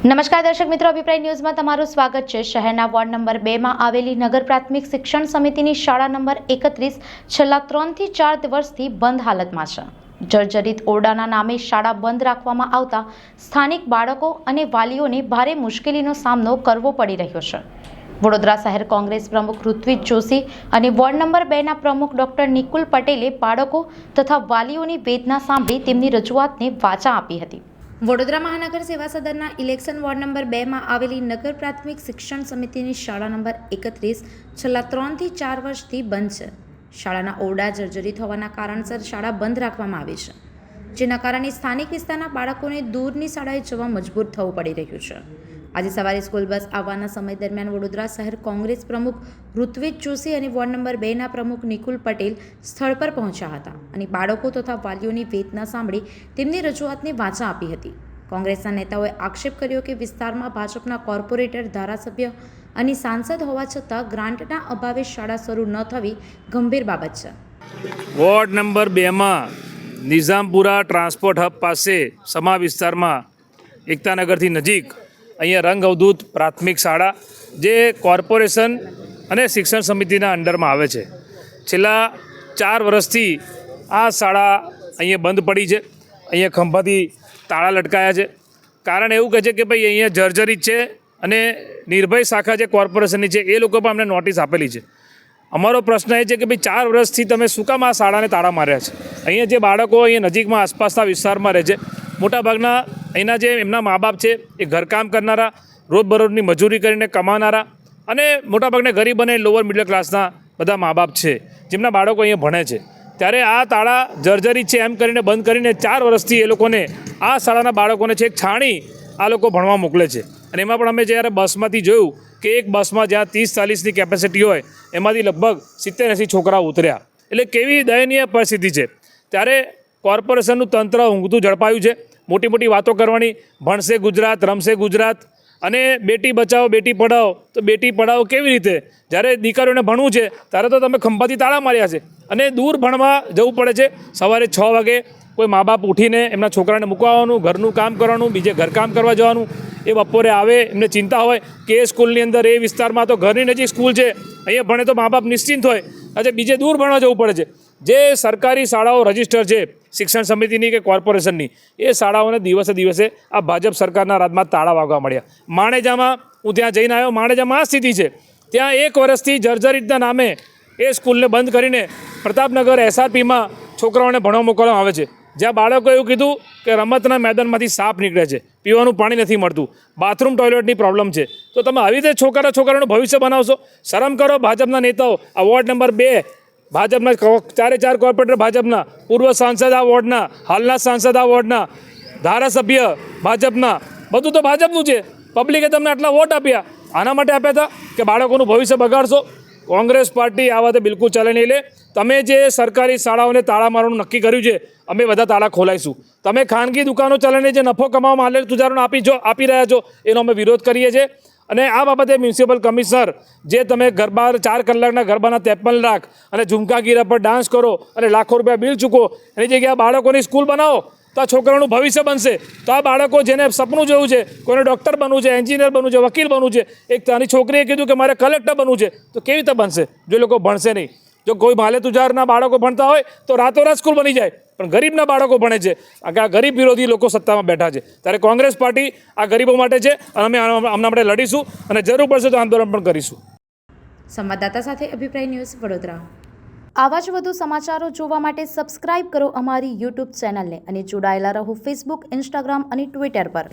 નમસ્કાર દર્શક મિત્રો, અભિપ્રાય ન્યૂઝમાં તમારું સ્વાગત છે. શહેરના વોર્ડ નંબર બેમાં આવેલી નગર પ્રાથમિક શિક્ષણ સમિતિની શાળા નંબર એકત્રીસ છેલ્લા ત્રણથી ચાર વર્ષથી બંધ હાલતમાં છે. જર્જરિત ઓરડાના નામે શાળા બંધ રાખવામાં આવતા સ્થાનિક બાળકો અને વાલીઓને ભારે મુશ્કેલીનો સામનો કરવો પડી રહ્યો છે. વડોદરા શહેર કોંગ્રેસ પ્રમુખ ઋત્વિજ જોશી અને વોર્ડ નંબર બેના પ્રમુખ ડોક્ટર નિકુલ પટેલે બાળકો તથા વાલીઓની વેદના સાંભળી તેમની રજૂઆતને વાચા આપી હતી. વડોદરા મહાનગર સેવા સદનના ઇલેક્શન વોર્ડ નંબર બેમાં આવેલી નગર પ્રાથમિક શિક્ષણ સમિતિની શાળા નંબર એકત્રીસ છેલ્લા ત્રણથી ચાર વર્ષથી બંધ છે. શાળાના ઓરડા જર્જરિત હોવાના કારણસર શાળા બંધ રાખવામાં આવી છે, જેના કારણે સ્થાનિક વિસ્તારના બાળકોને દૂરની શાળાએ જવા મજબૂર થવું પડી રહ્યું છે. આજે સવારે સ્કૂલ બસ આવવાના સમય દરમિયાન વડોદરા શહેર કોંગ્રેસ પ્રમુખ ઋત્વિજ જોશી અને વોર્ડ નંબર બેના પ્રમુખ નિકુલ પટેલ સ્થળ પર પહોંચ્યા હતા અને બાળકો તથા વાલીઓની વેદના સાંભળી તેમની રજૂઆતને વાચા આપી હતી. કોંગ્રેસના નેતાઓએ આક્ષેપ કર્યો કે વિસ્તારમાં ભાજપના કોર્પોરેટર, ધારાસભ્ય અને સાંસદ હોવા છતાં ગ્રાન્ટના અભાવે શાળા શરૂ ન થવી ગંભીર બાબત છે. વોર્ડ નંબર બેમાં નિઝામપુરા ટ્રાન્સપોર્ટ હબ પાસે સમા વિસ્તારમાં એકતાનગરથી નજીક અહીંયા રંગ અવધૂત પ્રાથમિક શાળા જે કોર્પોરેશન અને શિક્ષણ સમિતિના અંડરમાં આવે છે. છેલ્લા ચાર વર્ષથી આ શાળા અહીંયા બંધ પડી છે. અહીંયા ખંભાથી તાળા લટકાયા છે. કારણ એવું કહે છે કે ભાઈ અહીંયા જર્જરિત છે અને નિર્ભય શાખા જે કોર્પોરેશનની છે એ લોકો પણ અમને નોટિસ આપેલી છે. અમારો પ્રશ્ન એ છે કે ભાઈ ચાર વર્ષથી તમે શું કામ આ શાળાને તાળા માર્યા છે? અહીંયા જે બાળકો અહીંયા નજીકમાં આસપાસના વિસ્તારમાં રહે છે, મોટાભાગના અહીંના જે એમના મા બાપ છે, એ ઘરકામ કરનારા, રોજબરોજની મજૂરી કરીને કમાનારા અને મોટાભાગના ગરીબ અને લોઅર મિડલ ક્લાસના બધા મા બાપ છે, જેમના બાળકો અહીંયા ભણે છે. ત્યારે આ તાળા જર્જરી છે એમ કરીને બંધ કરીને ચાર વર્ષથી એ લોકોને, આ શાળાના બાળકોને છે છાણી આ લોકો ભણવા મોકલે છે. અને એમાં પણ અમે જ્યારે બસમાંથી જોયું કે એક બસમાં જ્યાં ત્રીસ ચાલીસની કેપેસિટી હોય, એમાંથી લગભગ સિત્તેર એંસી છોકરાઓ ઉતર્યા. એટલે કેવી દયનીય પરિસ્થિતિ છે. ત્યારે કોર્પોરેશનનું તંત્ર ઊંઘતું ઝડપાયું છે. મોટી મોટી વાતો કરવાની. ભણશે ગુજરાત, રમશે ગુજરાત. અને બેટી બચાવો, બેટી પઢાઓ તો બેટી પઢાઓ કેવી રીતે? જ્યારે દીકરીઓને ભણવું છે, ત્યારે તો તમે ખંભાથી તાળા માર્યા છે. અને દૂર ભણવા જવું પડે છે. સવારે છ વાગે કોઈ મા બાપ ઉઠીને એમના છોકરાને મૂકવાનું ઘરનું કામ કરવાનું, બીજે ઘરકામ કરવા જવાનું. એ બપોરે આવે, એમને ચિંતા હોય કે સ્કૂલની અંદર એ વિસ્તારમાં તો ઘરની નજીક સ્કૂલ છે. અહીંયા ભણે તો મા બાપ નિશ્ચિંત હોય. આજે બીજે દૂર ભણવા જવું પડે છે. જે સરકારી શાળાઓ રજિસ્ટર છે, શિક્ષણ સમિતિની કે કોર્પોરેશનની એ શાળાઓને દિવસે દિવસે આ ભાજપ સરકારના રાજમાં તાળા વાગવા મળ્યા માણેજામાં હું ત્યાં જઈને આવ્યો, માણેજામાં આ સ્થિતિ છે. ત્યાં એક વર્ષથી જર્જરિતના નામે એ સ્કૂલને બંધ કરીને પ્રતાપનગર એસઆરપીમાં છોકરાઓને ભણવા મોકલવામાં આવે છે. જ્યાં બાળકોએ એવું કીધું કે રમતના મેદાનમાંથી સાપ નીકળે છે, પીવાનું પાણી નથી મળતું બાથરૂમ ટોયલેટની પ્રોબ્લેમ છે. તો તમે આવી રીતે છોકરા છોકરાનું ભવિષ્ય બનાવશો? શરમ કરો ભાજપના નેતાઓ. આ વોર્ડ નંબર બે ભાજપના ચારે ચાર કોર્પોરેટર ભાજપના, પૂર્વ સાંસદ આ વોર્ડના, હાલના સાંસદ આ વોર્ડના, ધારાસભ્ય ભાજપના, બધું તો ભાજપનું છે. પબ્લિકે તમને આટલા વોટ આપ્યા. આના માટે આપ્યા હતા કે બાળકોનું ભવિષ્ય બગાડશો. કોંગ્રેસ પાર્ટી આ વાતે બિલકુલ ચાલે નહીં લે. તમે જે સરકારી શાળાઓને તાળા મારવાનું નક્કી કર્યું છે, અમે બધા તાળા ખોલાઈશું. તમે ખાનગી દુકાનો ચાલીને જે નફો કમાવામાં આલે તુજારણ આપી જો, આપી રહ્યા છો, એનો અમે વિરોધ કરીએ છીએ. અને આ બાબતે મ્યુનિસિપલ કમિશનર, જે તમે ગરબા ચાર કલાકના ગરબાના ત્રેપન લાખ અને ઝુમકાગીરા પર ડાન્સ કરો અને લાખો રૂપિયા બિલ ચૂકો એની જગ્યાએ બાળકોની સ્કૂલ બનાવો, તો આ છોકરાઓનું ભવિષ્ય બનશે. તો આ બાળકો જેને સપનું જોયું છે, કોઈને ડૉક્ટર બનવું છે એન્જિનિયર બનવું છે, વકીલ બનવું છે, એક તારી છોકરીએ કીધું કે મારે કલેક્ટર બનવું છે, તો કેવી રીતે બનશે? જો લોકો ભણશે નહીં. જો કોઈ માલે તુજારના બાળકો ભણતા હોય તો રાતોરાત સ્કૂલ બની જાય. પણ ગરીબના બાળકો ભણે છે. આ ગરીબ વિરોધી લોકો સત્તામાં બેઠા છે. ત્યારે કોંગ્રેસ પાર્ટી આ ગરીબો માટે છે અને અમે હમણાં માટે લડીશું અને જરૂર પડશે તો આંદોલન પણ કરીશું. સંવાદદાતા સાથે અભિપ્રાય ન્યૂઝ વડોદરા. આવા જ વધુ સમાચારો જોવા માટે સબસ્ક્રાઇબ કરો અમારી યુટ્યુબ ચેનલને અને જોડાયેલા રહો ફેસબુક ઇન્સ્ટાગ્રામ અને ટ્વિટર પર.